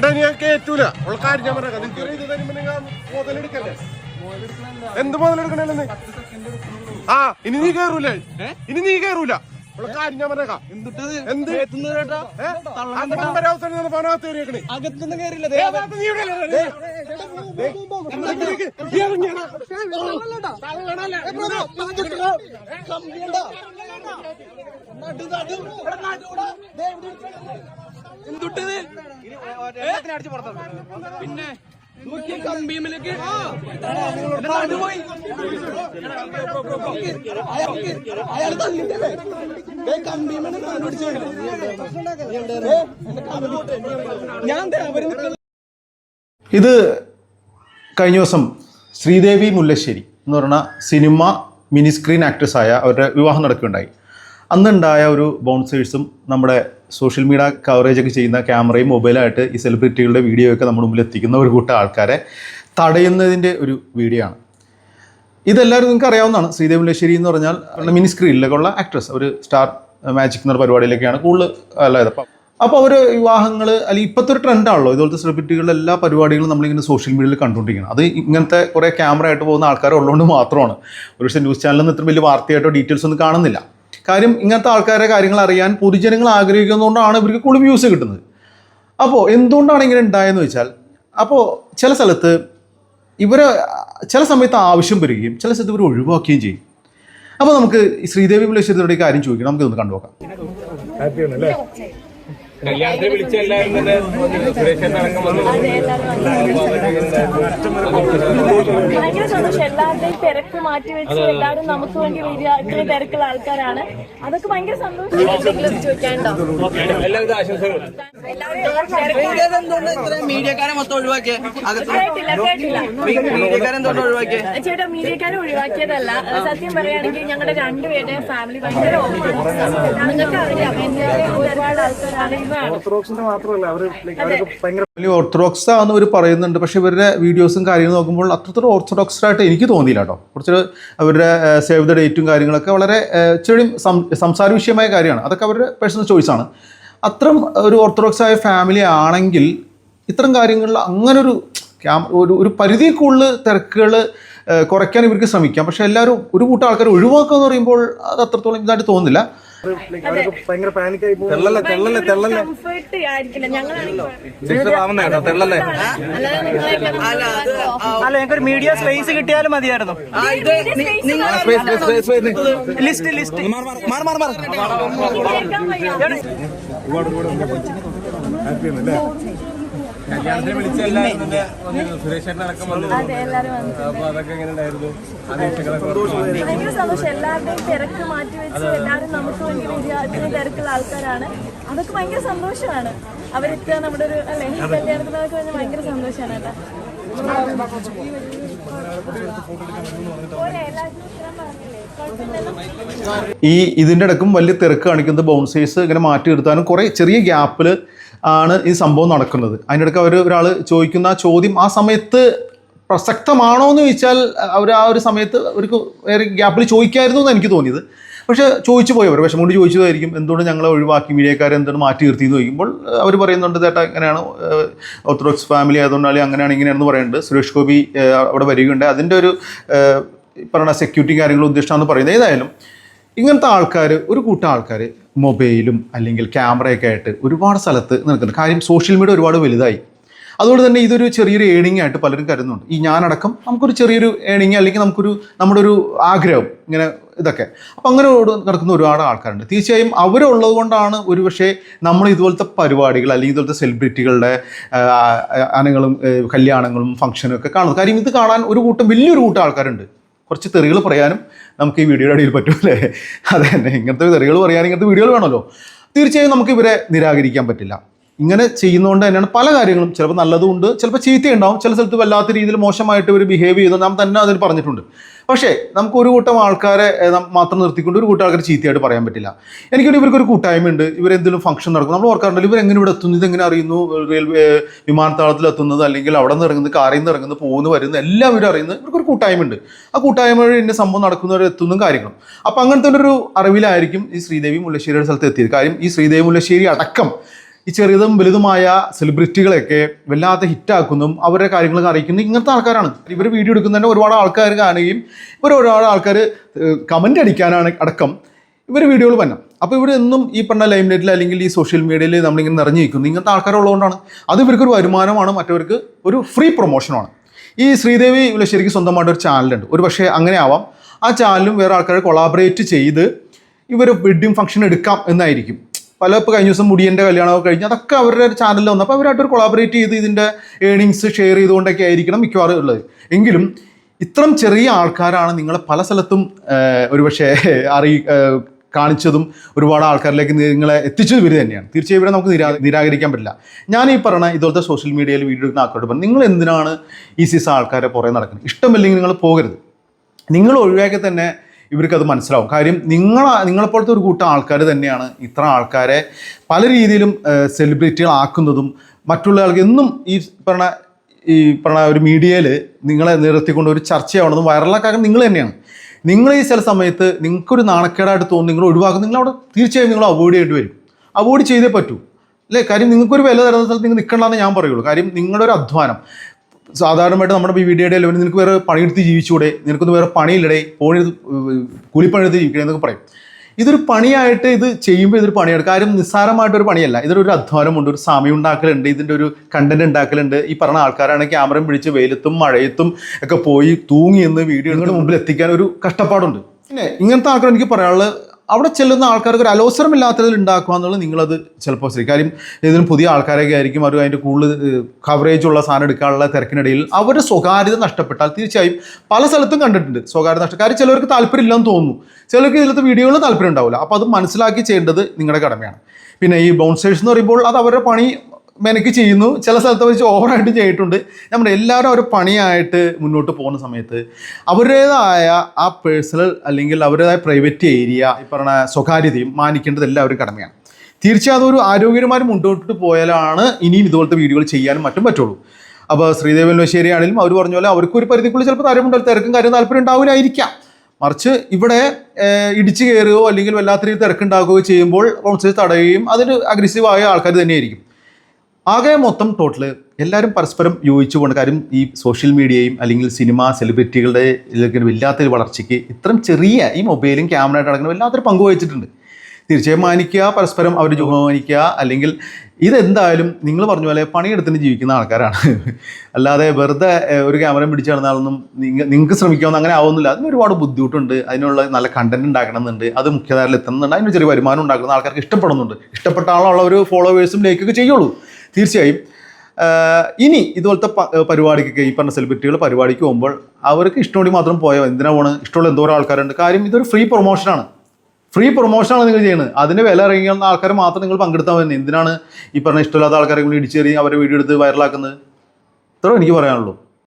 ചേട്ടാ ഞാൻ കേറ്റൂല. ഉള്ള കാര്യം ഞാൻ പറയാം നിങ്ങൾക്ക് ഇത് തരുമ്പോ നിങ്ങൾ മുതലെടുക്കല്ലേ? എന്ത് മുതലെടുക്കണേന്ന് ആ ഇനി നീ കേറൂല. ഇനി നീ കേറൂല. ഉള്ള കാര്യം ഞാൻ പറഞ്ഞേക്കാം എന്ത്? അവസരം അവനകത്ത് കയറിയേക്കണേ. അകത്തൊന്നും കയറില്ല നീ ഇവിടെ അല്ലേ? എന്തുട്ടത്? പിന്നെ പോയി. ഇത് കഴിഞ്ഞ ദിവസം ശ്രീദേവി മുല്ലശ്ശേരി എന്ന് പറഞ്ഞ സിനിമ മിനിസ്ക്രീൻ ആക്ട്രസ് ആയ അവരുടെ വിവാഹം നടക്കുകയുണ്ടായി. അന്നുണ്ടായ ഒരു ബൗൺസേഴ്സും നമ്മുടെ സോഷ്യൽ മീഡിയ കവറേജ് ഒക്കെ ചെയ്യുന്ന ക്യാമറയും മൊബൈലായിട്ട് ഈ സെലിബ്രിറ്റികളുടെ വീഡിയോ ഒക്കെ നമ്മുടെ മുമ്പിൽ എത്തിക്കുന്ന ഒരു കൂട്ടം ആൾക്കാരെ തടയുന്നതിന്റെ ഒരു വീഡിയോ ആണ്. ഇതെല്ലാവരും നിങ്ങൾക്ക് അറിയാവുന്നതാണ്. ശ്രീദേവി ലശ്ശേരി എന്ന് പറഞ്ഞാൽ മിനി സ്ക്രീനിലൊക്കെ ഉള്ള ആക്ട്രസ് ഒരു സ്റ്റാർ മാജിക് എന്ന പരിപാടിയിലൊക്കെയാണ് കൂടുതൽ അല്ലാതെ അപ്പം. അപ്പോൾ അവർ വിവാഹങ്ങൾ അല്ലെങ്കിൽ ഇപ്പോഴത്തെ ഒരു ട്രെൻഡാണല്ലോ ഇതുപോലത്തെ സെലിബ്രിറ്റികളുടെ എല്ലാ പരിപാടികളും നമ്മളിങ്ങനെ സോഷ്യൽ മീഡിയയിൽ കണ്ടുകൊണ്ടിരിക്കണം അത് ഇങ്ങനത്തെ കുറേ ക്യാമറ ആയിട്ട് പോകുന്ന ആൾക്കാർ ഉള്ളതുകൊണ്ട് മാത്രമാണ്. ഒരു പക്ഷേ ന്യൂസ് ചാനലിൽ നിന്ന് ഇത്ര വലിയ വാർത്തയായിട്ടോ ഡീറ്റെയിൽസ് ഒന്നും കാണുന്നില്ല. കാര്യം ഇങ്ങനത്തെ ആൾക്കാരുടെ കാര്യങ്ങൾ അറിയാൻ പൊതുജനങ്ങൾ ആഗ്രഹിക്കുന്നതുകൊണ്ടാണ് ഇവർക്ക് കൂടുതൽ വ്യൂസ് കിട്ടുന്നത്. അപ്പോൾ എന്തുകൊണ്ടാണ് ഇങ്ങനെ ഉണ്ടായെന്ന് വെച്ചാൽ അപ്പോൾ ചില സ്ഥലത്ത് ഇവർ ചില സമയത്ത് ആവശ്യം വരികയും ചില സ്ഥലത്ത് ഇവർ ഒഴിവാക്കുകയും ചെയ്യും. അപ്പോൾ നമുക്ക് ശ്രീദേവി ഈ കാര്യം ചോദിക്കണം നമുക്ക് നമുക്കിതൊന്ന് കണ്ടുനോക്കാം കല്യാണത്തിന് വിളിച്ച എല്ലാവരും തന്നെ സുരേഷൻ അടക്കം വന്നു ഭയങ്കര സന്തോഷം എല്ലാവരുടെയും തിരക്ക് മാറ്റി വെച്ച് എല്ലാവരും നമുക്ക് വേണ്ടി വരിക ഇത്രയും തിരക്കുള്ള ആൾക്കാരാണ്. അതൊക്കെ ഭയങ്കര സന്തോഷം എല്ലാവിധ ആശംസകളും. മീഡിയക്കാരെ മൊത്തം ഒഴിവാക്കിയ? ചേട്ടാ മീഡിയക്കാരെ ഒഴിവാക്കിയതല്ല. സത്യം പറയുകയാണെങ്കിൽ ഞങ്ങളുടെ രണ്ടുപേരുടെ ഫാമിലി ഭയങ്കര ഓർത്തഡോക്സിന്റെ മാത്രമല്ല അറിയാം ഭയങ്കര ഒരുപാട് ആൾക്കാരാണ് ഇതാണ് ഓർത്തഡോക്സ് ആണെന്ന് അവർ പറയുന്നുണ്ട്. പക്ഷെ ഇവരുടെ വീഡിയോസും കാര്യങ്ങളും നോക്കുമ്പോൾ അത്രത്തോളം ഓർത്തഡോക്സ് ആയിട്ട് എനിക്ക് തോന്നിയില്ല കേട്ടോ. കുറച്ച് അവരുടെ സേവ് ദ ഡേറ്റും കാര്യങ്ങളൊക്കെ വളരെ ഇച്ചിരി സംസാര വിഷയമായ കാര്യമാണ്. അതൊക്കെ അവരുടെ പേഴ്സണൽ ചോയ്സാണ് അത്രയും ഒരു ഓർത്തഡോക്സ് ആയ ഫാമിലി ആണെങ്കിൽ ഇത്തരം കാര്യങ്ങളിൽ അങ്ങനൊരു ക്യാം ഒരു ഒരു പരിധി കൂടുതൽ തിരക്കുകൾ കുറയ്ക്കാൻ ഇവർക്ക് ശ്രമിക്കാം. പക്ഷേ എല്ലാവരും ഒരു കൂട്ടം ആൾക്കാർ ഒഴിവാക്കുക എന്ന് പറയുമ്പോൾ അത് അത്രത്തോളം ഇതായിട്ട് തോന്നുന്നില്ല തെള്ളല്ലേ തെള്ളല്ലേ തെള്ളല്ലേ കംഫർട്ട് ആയിരിക്കില്ല. ഞങ്ങളാണെങ്കിൽ തെള്ളല്ലേ അല്ല അത് അല്ല ഞങ്ങൾക്ക് ഒരു മീഡിയ സ്പേസ് കിട്ടിയാലും മതിയായിരുന്നു. ലിസ്റ്റ് ലിസ്റ്റ് മാറി മാറി മാറി കേൾക്കാൻ വയ്യ. കല്യാണത്തിന് വിളിച്ച ഭയങ്കര സന്തോഷം. എല്ലാവരുടെയും തിരക്ക് മാറ്റി വെച്ച് എല്ലാവരും നമുക്ക് വേണ്ടി വരിക തിരക്കുള്ള ആൾക്കാരാണ്. അതൊക്കെ ഭയങ്കര സന്തോഷമാണ്. അവരെത്തുക നമ്മുടെ ഒരു അല്ലെ? കല്യാണത്തിനൊക്കെ പറഞ്ഞാൽ ഭയങ്കര സന്തോഷമാണ് കേട്ടോ? ഈ ഇതിന്റെ ഇടക്കും വലിയ തിരക്ക് കാണിക്കുന്നത് ബൗൺസേഴ്സ് ഇങ്ങനെ മാറ്റി നിർത്താനും കുറേ ചെറിയ ഗ്യാപ്പിൽ ആണ് ഈ സംഭവം നടക്കുന്നത്. അതിന്റെ ഇടയ്ക്ക് അവർ ഒരാൾ ചോദിക്കുന്ന ചോദ്യം ആ സമയത്ത് പ്രസക്തമാണോ എന്ന് ചോദിച്ചാൽ അവർ ആ ഒരു സമയത്ത് അവർക്ക് വേറെ ഗ്യാപ്പിൽ ചോദിക്കായിരുന്നു എന്ന് എനിക്ക് തോന്നിയത്. പക്ഷേ ചോദിച്ചു പോയവർ പക്ഷെ കൊണ്ട് ചോദിച്ചതായിരിക്കും. എന്തുകൊണ്ട് ഞങ്ങളെ ഒഴിവാക്കി? മീഡിയക്കാരെ എന്തുകൊണ്ട് മാറ്റി നിർത്തി എന്ന് ചോദിക്കുമ്പോൾ അവർ പറയുന്നുണ്ട് ചേട്ടാ എങ്ങനെയാണ് ഓർത്തഡോക്സ് ഫാമിലി ആയതുകൊണ്ടാണ് അങ്ങനെയാണ് ഇങ്ങനെയാണെന്ന് പറയുന്നുണ്ട്. സുരേഷ് ഗോപി അവിടെ വരികയുണ്ട്. അതിന്റെ ഒരു പറയണ സെക്യൂരിറ്റി കാര്യങ്ങളും ഉദ്ദേശമാണെന്ന് പറയുന്നത്. ഏതായാലും ഇങ്ങനത്തെ ആൾക്കാർ ഒരു കൂട്ടം ആൾക്കാർ മൊബൈലും അല്ലെങ്കിൽ ക്യാമറയൊക്കെ ആയിട്ട് ഒരുപാട് സ്ഥലത്ത് നിൽക്കുന്നുണ്ട്. കാര്യം സോഷ്യൽ മീഡിയ ഒരുപാട് വലുതായി. അതുകൊണ്ട് തന്നെ ഇതൊരു ചെറിയൊരു ഏണിംഗ് ആയിട്ട് പലരും കരുതുന്നുണ്ട്. ഈ ഞാനടക്കം നമുക്കൊരു ചെറിയൊരു ഏണിംഗ് അല്ലെങ്കിൽ നമുക്കൊരു നമ്മുടെ ഒരു ആഗ്രഹം ഇങ്ങനെ ഇതൊക്കെ. അപ്പം അങ്ങനെ നടക്കുന്ന ഒരുപാട് ആൾക്കാരുണ്ട്. തീർച്ചയായും അവരുള്ളത് കൊണ്ടാണ് ഒരുപക്ഷെ നമ്മൾ ഇതുപോലത്തെ പരിപാടികൾ അല്ലെങ്കിൽ ഇതുപോലത്തെ സെലിബ്രിറ്റികളുടെ അനങ്ങളും കല്യാണങ്ങളും ഫംഗ്ഷനും ഒക്കെ കാണുന്നത്. കാര്യം ഇത് കാണാൻ ഒരു കൂട്ടം വലിയൊരു കൂട്ടം ആൾക്കാരുണ്ട്. കുറച്ച് തെറികൾ പറയാനും നമുക്ക് ഈ വീഡിയോയുടെ അടിയിൽ അല്ലേ? അതെ തന്നെ ഇങ്ങനത്തെ തെറികൾ പറയാനും ഇങ്ങനത്തെ വീഡിയോകൾ വേണമല്ലോ. തീർച്ചയായും നമുക്ക് ഇവരെ നിരാകരിക്കാൻ പറ്റില്ല. ഇങ്ങനെ ചെയ്യുന്നതുകൊണ്ട് തന്നെയാണ് പല കാര്യങ്ങളും. ചിലപ്പോൾ നല്ലതും ഉണ്ട് ചിലപ്പോൾ ചീത്തയുണ്ടാവും. ചില സ്ഥലത്ത് വല്ലാത്ത രീതിയിൽ മോശമായിട്ട് ഒരു ബിഹേവ് ചെയ്തു നാം തന്നെ അതിൽ പറഞ്ഞിട്ടുണ്ട്. പക്ഷേ നമുക്ക് ഒരു കൂട്ടം ആൾക്കാരെ മാത്രം നിർത്തിക്കൊണ്ട് ഒരു കൂട്ടം ആൾക്കാരെ ചീത്തയായിട്ട് പറയാൻ പറ്റില്ല. എനിക്കൊരു ഇവർക്കൊരു കൂട്ടായ്മ ഉണ്ട് ഇവരെന്തെങ്കിലും ഫംഗ്ഷൻ നടക്കും. നമ്മൾ ഓർക്കാറുണ്ടല്ലോ ഇവർ എങ്ങനെ ഇവിടെ എത്തുന്നു? ഇതെങ്ങനെ അറിയുന്നു? റെയിൽവേ വിമാനത്താവളത്തിൽ എത്തുന്നത് അല്ലെങ്കിൽ അവിടെ നിന്ന് ഇറങ്ങുന്നത് കാറിൽ നിന്ന് ഇറങ്ങുന്നത് പോകുന്നു വരുന്നത് എല്ലാം ഇവർ അറിയുന്നത് ഇവർക്കൊരു കൂട്ടായ്മ ഉണ്ട് ആ കൂട്ടായ്മ വഴി സംഭവം നടക്കുന്നവർ എത്തുന്നതും കാര്യങ്ങളും. അപ്പം അങ്ങനത്തെ ഒരു അറിവിലായിരിക്കും ഈ ശ്രീദേവി മുല്ലശ്ശേരിയുടെ സ്ഥലത്ത് എത്തിയത്. കാര്യം ഈ ശ്രീദേവി മുല്ലശ്ശേരി അടക്കം ഈ ചെറിയതും വലുതുമായ സെലിബ്രിറ്റികളെയൊക്കെ വല്ലാതെ ഹിറ്റാക്കുന്നതും അവരുടെ കാര്യങ്ങളൊക്കെ അറിയിക്കുന്നതും ഇങ്ങനത്തെ ആൾക്കാരാണ്. ഇവർ വീഡിയോ എടുക്കുന്നതിന് ഒരുപാട് ആൾക്കാർ കാണുകയും ഇവർ ഒരുപാട് ആൾക്കാർ കമന്റ് അടിക്കാനാണ് അടക്കം ഇവർ വീഡിയോകൾ വരണം അപ്പോൾ ഇവർ എന്നും ഈ പറഞ്ഞ ലൈംലൈറ്റിൽ അല്ലെങ്കിൽ ഈ സോഷ്യൽ മീഡിയയിൽ നമ്മളിങ്ങനെ നിറഞ്ഞു നിൽക്കുന്നു. ഇങ്ങനത്തെ ആൾക്കാരുള്ളതുകൊണ്ടാണ് അത് ഇവർക്കൊരു വരുമാനമാണ് മറ്റവർക്ക് ഒരു ഫ്രീ പ്രൊമോഷനാണ് ഈ ശ്രീദേവി ഇവിടെ ശരിക്കും സ്വന്തമായിട്ട് ഒരു ചാനലുണ്ട് ഒരു പക്ഷേ അങ്ങനെ ആവാം. ആ ചാനലും വേറെ ആൾക്കാർ കൊളാബറേറ്റ് ചെയ്ത് ഇവർ വെഡ്ഡിങ് ഫംഗ്ഷൻ എടുക്കാം എന്നായിരിക്കും. പല ഇപ്പോൾ കഴിഞ്ഞ ദിവസം മുടിയന്റെ കല്യാണമൊക്കെ കഴിഞ്ഞ് അതൊക്കെ അവരുടെ ചാനലിൽ വന്നപ്പോൾ അവരായിട്ട് ഒരു കൊളാബറേറ്റ് ചെയ്ത് ഇതിന്റെ ഏണിങ്സ് ഷെയർ ചെയ്തുകൊണ്ടൊക്കെ ആയിരിക്കണം മിക്കവാറും ഉള്ളത്. എങ്കിലും ഇത്രയും ചെറിയ ആൾക്കാരാണ് നിങ്ങളെ പല സ്ഥലത്തും ഒരു ഒരുപക്ഷെ അറിയി കാണിച്ചതും ഒരുപാട് ആൾക്കാരിലേക്ക് നിങ്ങളെ എത്തിച്ചത് ഇവർ തന്നെയാണ്. തീർച്ചയായും ഇവരെ നമുക്ക് നിരാ നിരാകരിക്കാൻ പറ്റില്ല. ഞാൻ ഈ പറഞ്ഞ ഇതുപോലത്തെ സോഷ്യൽ മീഡിയയിൽ വീഡിയോ എടുക്കുന്ന ആൾക്കാരോട് നിങ്ങൾ എന്തിനാണ് ഈ സീസൺ ആൾക്കാരെ പുറകെ നടക്കുന്നത്? ഇഷ്ടമില്ലെങ്കിൽ നിങ്ങൾ പോകരുത്. നിങ്ങൾ ഒഴിവാക്കി തന്നെ ഇവർക്ക് അത് മനസ്സിലാവും. കാര്യം നിങ്ങൾ നിങ്ങളെപ്പോലത്തെ ഒരു കൂട്ടം ആൾക്കാർ തന്നെയാണ് ഇത്ര ആൾക്കാരെ പല രീതിയിലും സെലിബ്രിറ്റികളാക്കുന്നതും മറ്റുള്ള ആൾക്ക് എന്നും ഈ പറഞ്ഞ ഈ പറഞ്ഞ ഒരു മീഡിയയിൽ നിങ്ങളെ നിർത്തിക്കൊണ്ട് ഒരു ചർച്ചയാവണതും വൈറലാക്കാൻ നിങ്ങൾ തന്നെയാണ്. നിങ്ങൾ ഈ ചില സമയത്ത് നിങ്ങൾക്കൊരു നാണക്കേടായിട്ട് തോന്നുന്നു നിങ്ങൾ ഒഴിവാക്കും നിങ്ങൾ അവിടെ തീർച്ചയായും നിങ്ങൾ അവോയ്ഡ് ചെയ്യേണ്ടി വരും. അവോയ്ഡ് ചെയ്തേ പറ്റൂ. അല്ലേ? കാര്യം നിങ്ങൾക്കൊരു വില തരുന്ന സ്ഥലത്ത് നിങ്ങൾ നിൽക്കണമെന്ന് ഞാൻ പറയുള്ളൂ. കാര്യം നിങ്ങളുടെ ഒരു അധ്വാനം. സാധാരണമായിട്ട് നമ്മുടെ ഈ വീഡിയോയുടെ ലെവലിൽ നിനക്ക് വേറെ പണിയെടുത്ത് ജീവിച്ചൂടെ? നിനക്കൊന്നും വേറെ പണിയില്ലടേ. പോണെടുത്ത് കൂലിപ്പണിയെടുത്ത് ജീവിക്കണേ എന്നൊക്കെ പറയും. ഇതൊരു പണിയായിട്ട് ഇത് ചെയ്യുമ്പോൾ ഇതൊരു പണിയാണ്. കാര്യം നിസ്സാരമായിട്ടൊരു പണിയല്ല. ഇതൊരു ഇതിലൊരു അധ്വാനമുണ്ട്. ഒരു സമയം ഉണ്ടാക്കലുണ്ട്. ഇതിന്റെ ഒരു കണ്ടന്റ് ഉണ്ടാക്കലുണ്ട്. ഈ പറഞ്ഞ ആൾക്കാരാണ് ക്യാമറയും പിടിച്ച് വെയിലത്തും മഴയത്തും ഒക്കെ പോയി തൂങ്ങി എന്ന് വീഡിയോ മുമ്പിൽ എത്തിക്കാൻ ഒരു കഷ്ടപ്പാടുണ്ട്. പിന്നെ ഇങ്ങനത്തെ ആൾക്കാർ എനിക്ക് പറയാനുള്ളത് അവിടെ ചെല്ലുന്ന ആൾക്കാർക്ക് ഒരു അലോസരം ഇല്ലാത്തതിൽ ഉണ്ടാക്കുക എന്നുള്ളത് നിങ്ങളത് ചിലപ്പോൾ ശരി. കാര്യം ഏതെങ്കിലും പുതിയ ആൾക്കാരൊക്കെ ആയിരിക്കും അവർ അതിന്റെ കൂടുതൽ കവറേജ് ഉള്ള സാധനം എടുക്കാനുള്ള തിരക്കിനിടയിൽ അവരുടെ സ്വകാര്യത നഷ്ടപ്പെട്ടാൽ തീർച്ചയായും പല സ്ഥലത്തും കണ്ടിട്ടുണ്ട് സ്വകാര്യത നഷ്ടം. കാര്യം ചിലവർക്ക് താല്പര്യം ഇല്ലെന്ന് തോന്നുന്നു. ചിലർക്ക് ഇതിലത്തെ വീഡിയോകളിൽ താല്പര്യം ഉണ്ടാവില്ല. അപ്പോൾ അത് മനസ്സിലാക്കി ചെയ്യേണ്ടത് നിങ്ങളുടെ കടമയാണ്. പിന്നെ ഈ ബൗൺസേഴ്സ് എന്ന് പറയുമ്പോൾ അത് അവരുടെ പണി മെനക്ക് ചെയ്യുന്നു. ചില സ്ഥലത്ത് വെച്ച് ഓവറായിട്ട് ചെയ്തിട്ടുണ്ട്. നമ്മുടെ എല്ലാവരും ഒരു പണിയായിട്ട് മുന്നോട്ട് പോകുന്ന സമയത്ത് അവരുടേതായ ആ പേഴ്സണൽ അല്ലെങ്കിൽ അവരുടേതായ പ്രൈവറ്റ് ഏരിയ ഈ പറഞ്ഞ സ്വകാര്യതയും മാനിക്കേണ്ടത് എല്ലാവരും കടമയാണ്. തീർച്ചയായും അതൊരു ആരോഗ്യപരമായി മുന്നോട്ട് പോയാലാണ് ഇനിയും ഇതുപോലത്തെ വീഡിയോകൾ ചെയ്യാനും മറ്റും പറ്റുള്ളൂ. അപ്പോൾ ശ്രീദേവൻ വശേരി ആണെങ്കിലും അവർ പറഞ്ഞ പോലെ അവർക്ക് ഒരു പരിധിക്കുള്ളിൽ ചിലപ്പോൾ താല്പര്യം തിരക്കും കാര്യം താല്പര്യം ഉണ്ടാവില്ലായിരിക്കാം. മറിച്ച് ഇവിടെ ഇടിച്ചു കയറുകയോ അല്ലെങ്കിൽ വല്ലാത്ത രീതിയിൽ തിരക്കുണ്ടാക്കുകയോ ചെയ്യുമ്പോൾ കൗൺസിൽ തടയുകയും അതിന് അഗ്രസീവായ ആൾക്കാർ തന്നെയായിരിക്കും. ആകെ മൊത്തം ടോട്ടൽ എല്ലാവരും പരസ്പരം യോജിച്ചുകൊണ്ട് കാര്യം ഈ സോഷ്യൽ മീഡിയയും അല്ലെങ്കിൽ സിനിമ സെലിബ്രിറ്റികളുടെ വല്ലാത്തൊരു വളർച്ചയ്ക്ക് ഇത്രയും ചെറിയ ഈ മൊബൈലും ക്യാമറയായിട്ട് അടങ്ങുന്ന വല്ലാത്തൊരു പങ്ക് വഹിച്ചിട്ടുണ്ട്. തീർച്ചയായും മാനിക്കുക പരസ്പരം അവർ ബഹുമാനിക്കുക അല്ലെങ്കിൽ ഇതെന്തായാലും നിങ്ങൾ പറഞ്ഞ പോലെ പണിയെടുത്തിന് ജീവിക്കുന്ന ആൾക്കാരാണ്. അല്ലാതെ വെറുതെ ഒരു ക്യാമറ പിടിച്ചു നടന്നാലൊന്നും നിങ്ങൾക്ക് ശ്രമിക്കാവുന്ന അങ്ങനെ ആവുന്നില്ല അതിന് ഒരുപാട് ബുദ്ധിമുട്ടുണ്ട്. അതിനുള്ള നല്ല കണ്ടന്റ് ഉണ്ടാക്കണമെന്നുണ്ട്. അത് മുഖ്യധാരയിൽ എത്തുന്നുണ്ട്. അതിന് ചെറിയ വരുമാനം ഉണ്ടാക്കുന്ന ആൾക്കാർക്ക് ഇഷ്ടപ്പെടുന്നുണ്ട്. ഇഷ്ടപ്പെട്ട ആളുള്ള ഒരു ഫോളോവേഴ്സും ലൈക്കൊക്കെ ചെയ്യുള്ളൂ. തീർച്ചയായും. ഇനി ഇതുപോലത്തെ പരിപാടിക്ക് പരിപാടിക്കൊക്കെ ഈ പറഞ്ഞ സെലിബ്രിറ്റികൾ പരിപാടിക്ക് പോകുമ്പോൾ അവർക്ക് ഇഷ്ടമോടി മാത്രം പോയോ? എന്തിനാ പോണ്? ഇഷ്ടമുള്ള എന്തോരം ആൾക്കാരുണ്ട്. കാര്യം ഇതൊരു ഫ്രീ പ്രൊമോഷനാണ് ഫ്രീ പ്രൊമോഷനാണ് നിങ്ങൾ ചെയ്യുന്നത്. അതിന്റെ വില ഇറങ്ങിയുള്ള ആൾക്കാർ മാത്രം നിങ്ങൾ പങ്കെടുത്താൽ മതി. എന്തിനാണ് ഈ പറഞ്ഞ ഇഷ്ടമില്ലാത്ത ആൾക്കാരെ കൂടി ഇടിച്ചേറി അവരെ വീഡിയോ എടുത്ത് വൈറലാക്കുന്നത് ഇത്രയും എനിക്ക് പറയാനുള്ളൂ.